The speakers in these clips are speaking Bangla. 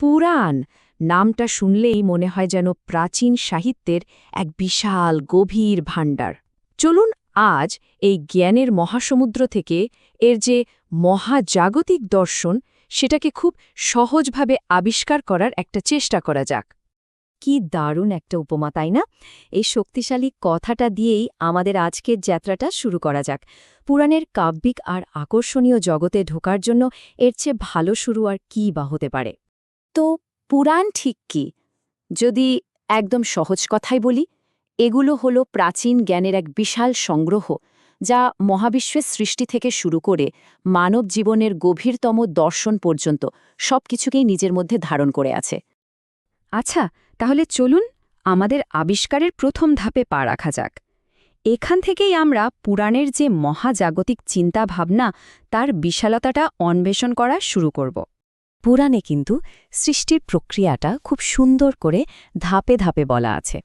পুরাণ। নামটা শুনলেই মনে হয় যেন প্রাচীন সাহিত্যের এক বিশাল, গভীর ভাণ্ডার। চলুন আজ এই জ্ঞানের মহাসমুদ্র থেকে এর যে মহাজাগতিক দর্শন, সেটাকে খুব সহজভাবে আবিষ্কার করার একটা চেষ্টা করা যাক। কি দারুণ একটা উপমা, তাই না? এই শক্তিশালী কথাটা দিয়েই আমাদের আজকের যাত্রাটা শুরু করা যাক। পুরাণের কাব্যিক আর আকর্ষণীয় জগতে ঢোকার জন্য এর চেয়ে ভালো শুরু আর কী বা হতে পারে? তো পুরাণ ঠিক কি? যদি একদম সহজ কথাই বলি, এগুলো হলো প্রাচীন জ্ঞানের এক বিশাল সংগ্রহ, যা মহাবিশ্বের সৃষ্টি থেকে শুরু করে মানব জীবনের গভীরতম দর্শন পর্যন্ত সবকিছুকেই নিজের মধ্যে ধারণ করে আছে। আচ্ছা তাহলে চলুন আমাদের আবিষ্কারের প্রথম ধাপে পা রাখা যাক। এখান থেকেই আমরা পুরাণের যে মহাজাগতিক চিন্তাভাবনা, তার বিশালতাটা অন্বেষণ করা শুরু করব। পুরাণে কিন্তু সৃষ্টির প্রক্রিয়াটা খুব সুন্দর করে ধাপে ধাপে বলা আছে।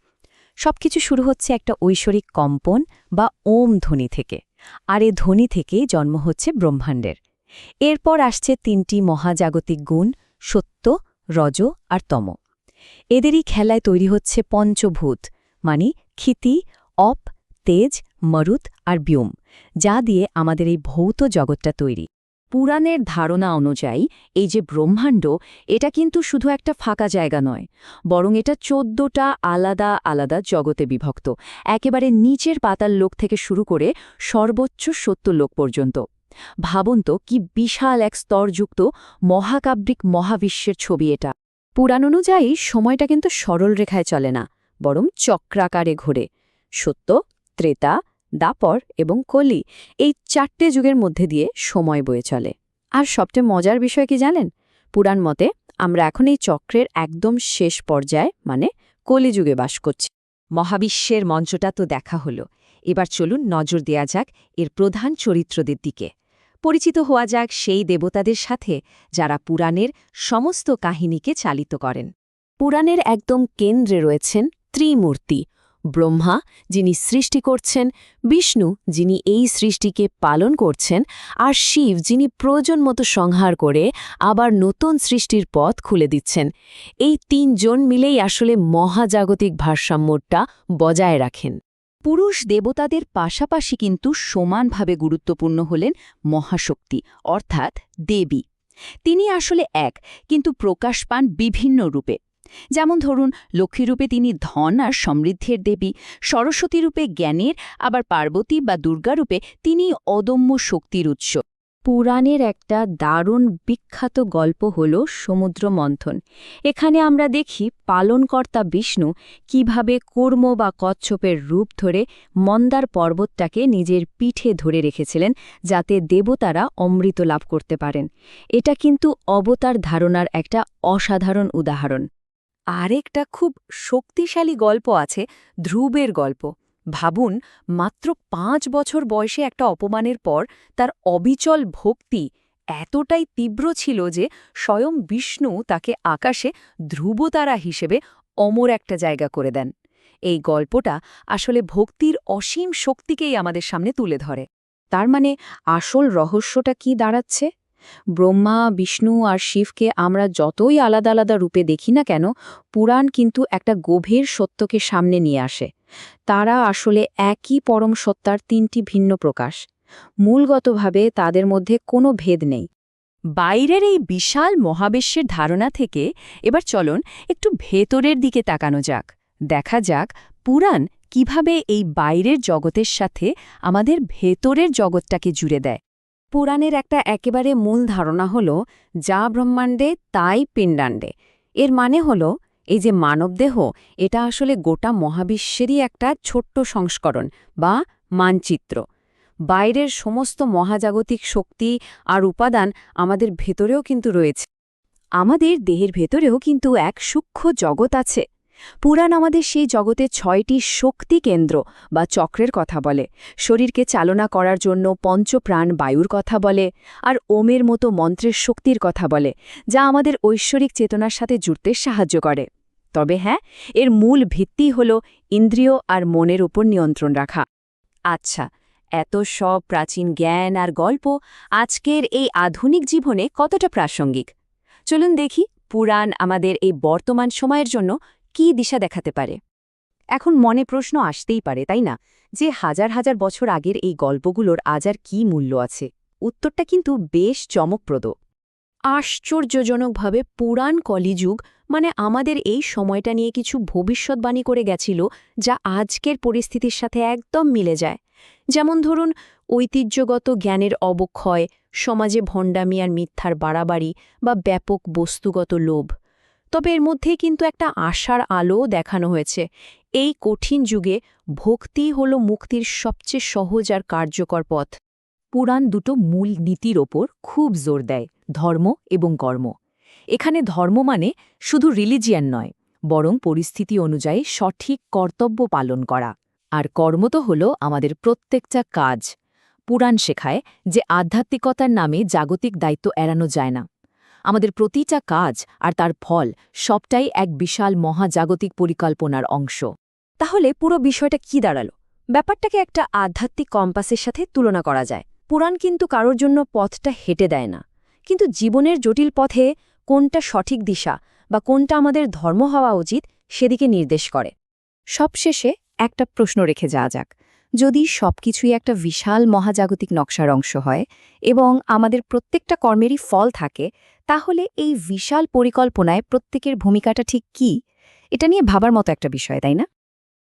সবকিছু শুরু হচ্ছে একটা ঐশ্বরিক কম্পন বা ওম ধ্বনি থেকে, আর এ ধ্বনি থেকেই জন্ম হচ্ছে ব্রহ্মাণ্ডের। এরপর আসছে তিনটি মহাজাগতিক গুণ, সত্য, রজ আর তম। এদেরই খেলায় তৈরি হচ্ছে পঞ্চভূত মানে ক্ষিতি, অপ, তেজ, মরুত আর ব্যোম, যা দিয়ে আমাদের এই ভৌত জগৎটা তৈরি। পুরাণের ধারণা অনুযায়ী, এই যে ব্রহ্মাণ্ড, এটা কিন্তু শুধু একটা ফাঁকা জায়গা নয়, বরং এটা চোদ্দটা আলাদা আলাদা জগতে বিভক্ত, একেবারে নিচের পাতার লোক থেকে শুরু করে সর্বোচ্চ সত্য লোক পর্যন্ত। ভাবুন তো, কি বিশাল এক স্তরযুক্ত মহাকাব্যিক মহাবিশ্বের ছবি এটা। পুরাণ অনুযায়ী, সময়টা কিন্তু সরল রেখায় চলে না, বরং চক্রাকারে ঘোরে। সত্য, ত্রেতা দাপর এবং কলি এই চারটে যুগের মধ্যে দিয়ে সময় বয়ে চলে। আর সবচেয়ে মজার বিষয় কি জানেন? পুরাণ মতে আমরা এখন এই চক্রের একদম শেষ পর্যায়ে মানে কলিযুগে বাস করছি। মহাবিশ্বের মঞ্চটা তো দেখা হলো। এবার চলুন নজর দেয়া যাক এর প্রধান চরিত্রদের দিকে। পরিচিত হওয়া যাক সেই দেবতাদের সাথে যারা পুরাণের সমস্ত কাহিনীকে চালিত করেন। পুরাণের একদম কেন্দ্রে রয়েছেন ত্রিমূর্তি ব্রহ্মা, যিনি সৃষ্টি করছেন, বিষ্ণু, যিনি এই সৃষ্টিকে পালন করছেন, আর শিব, যিনি প্রয়োজন মতো সংহার করে আবার নতুন সৃষ্টির পথ খুলে দিচ্ছেন। এই তিনজন মিলেই আসলে মহাজাগতিক ভারসাম্যটা বজায় রাখেন। পুরুষ দেবতাদের পাশাপাশি কিন্তু সমানভাবে গুরুত্বপূর্ণ হলেন মহাশক্তি, অর্থাৎ দেবী। তিনি আসলে এক, কিন্তু প্রকাশ পান বিভিন্ন রূপে। যেমন ধরুন, লক্ষ্মীরূপে তিনি ধন আর সমৃদ্ধির দেবী সরস্বতী রূপে জ্ঞানের, আবার পার্বতী বা দুর্গারূপে তিনি অদম্য শক্তির উৎস। পুরাণের একটা দারুণ বিখ্যাত গল্প হল সমুদ্র মন্থন। এখানে আমরা দেখি পালনকর্তা বিষ্ণু কীভাবে কর্ম বা কচ্ছপের রূপ ধরে মন্দার পর্বতটাকে নিজের পিঠে ধরে রেখেছিলেন যাতে দেবতারা অমৃত লাভ করতে পারেন। এটা কিন্তু অবতার ধারণার একটা অসাধারণ উদাহরণ। আরেকটা খুব শক্তিশালী গল্প আছে, ধ্রুবের গল্প। ভাবুন, মাত্র পাঁচ বছর বয়সে একটা অপমানের পর তার অবিচল ভক্তি এতটাই তীব্র ছিল যে স্বয়ং বিষ্ণু তাকে আকাশে ধ্রুবতারা হিসেবে অমর একটা জায়গা করে দেন। এই গল্পটা আসলে ভক্তির অসীম শক্তিকেই আমাদের সামনে তুলে ধরে। তার মানে আসল রহস্যটা কি দাঁড়াচ্ছে? ব্রহ্মা, বিষ্ণু আর শিবকে আমরা যতই আলাদা আলাদা রূপে দেখি না কেন, পুরাণ কিন্তু একটা গভীর সত্যকে সামনে নিয়ে আসে। তারা আসলে একই পরম সত্তার তিনটি ভিন্ন প্রকাশ। মূলগতভাবে তাদের মধ্যে কোনো ভেদ নেই। বাইরের এই বিশাল মহাবিশ্বের ধারণা থেকে এবার চলুন একটু ভেতরের দিকে তাকানো যাক। দেখা যাক পুরাণ কীভাবে এই বাইরের জগতের সাথে আমাদের ভেতরের জগৎটাকে জুড়ে দেয়। পুরাণের একটা একেবারে মূল ধারণা হল, যা ব্রহ্মাণ্ডে, তাই পিণ্ডাণ্ডে। এর মানে হল, এই যে মানবদেহ এটা আসলে গোটা মহাবিশ্বেরই একটা ছোট্ট সংস্করণ বা মানচিত্র। বাইরের সমস্ত মহাজাগতিক শক্তি আর উপাদান আমাদের ভেতরেও কিন্তু রয়েছে। আমাদের দেহের ভেতরেও কিন্তু এক সূক্ষ্ম জগৎ আছে। পুরাণ আমাদের সেই জগতে ছয়টি শক্তি কেন্দ্র বা চক্রের কথা বলে। শরীরকে চালনা করার জন্য পঞ্চপ্রাণ বায়ুর কথা বলে আর ওমের মতো মন্ত্রের শক্তির কথা বলে, যা আমাদের ঐশ্বরিক চেতনার সাথে জুড়তে সাহায্য করে। তবে হ্যাঁ এর মূল ভিত্তি হল ইন্দ্রিয় আর মনের উপর নিয়ন্ত্রণ রাখা। আচ্ছা এত সব প্রাচীন জ্ঞান আর গল্প আজকের এই আধুনিক জীবনে কতটা প্রাসঙ্গিক? চলুন দেখি, পুরাণ আমাদের এই বর্তমান সময়ের জন্য কি দিশা দেখাতে পারে? এখন মনে প্রশ্ন আসতেই পারে, তাই না? যে হাজার হাজার বছর আগের এই গল্পগুলোর আজ আর কী মূল্য আছে? উত্তরটা কিন্তু বেশ চমকপ্রদ। আশ্চর্যজনকভাবে পুরাণ কলিযুগ মানে আমাদের এই সময়টা নিয়ে কিছু ভবিষ্যৎবাণী করে গেছিল, যা আজকের পরিস্থিতির সাথে একদম মিলে যায়। যেমন ধরুন, ঐতিহ্যগত জ্ঞানের অবক্ষয়, সমাজে ভণ্ডামি আর মিথ্যার বাড়াবাড়ি বা ব্যাপক বস্তুগত লোভ। তবে এর মধ্যেই কিন্তু একটা আশার আলোও দেখানো হয়েছে। এই কঠিন যুগে ভক্তি হল মুক্তির সবচেয়ে সহজ আর কার্যকর পথ। পুরাণ দুটো মূল নীতির ওপর খুব জোর দেয়, ধর্ম এবং কর্ম। এখানে ধর্ম মানে শুধু রিলিজিয়ান নয়, বরং পরিস্থিতি অনুযায়ী সঠিক কর্তব্য পালন করা। আর কর্ম তো হল আমাদের প্রত্যেকটা কাজ। পুরাণ শেখায় যে আধ্যাত্মিকতার নামে জাগতিক দায়িত্ব এড়ানো যায় না। আমাদের প্রতিটা কাজ আর তার ফল সবটাই এক বিশাল মহাজাগতিক পরিকল্পনার অংশ। তাহলে পুরো বিষয়টা কি দাঁড়াল? ব্যাপারটাকে একটা আধ্যাত্মিক কম্পাসের সাথে তুলনা করা যায়। পুরাণ কিন্তু কারোর জন্য পথটা হেঁটে দেয় না। কিন্তু জীবনের জটিল পথে কোনটা সঠিক দিশা বা কোনটা আমাদের ধর্ম হওয়া উচিত সেদিকে নির্দেশ করে। সবশেষে একটা প্রশ্ন রেখে যাওয়া যাক। যদি সবকিছুই একটা বিশাল মহাজাগতিক নকশার অংশ হয় এবং আমাদের প্রত্যেকটা কর্মেরই ফল থাকে তাহলে এই বিশাল পরিকল্পনায় প্রত্যেকের ভূমিকাটা ঠিক কি? এটা নিয়ে ভাবার মতো একটা বিষয়, তাই না?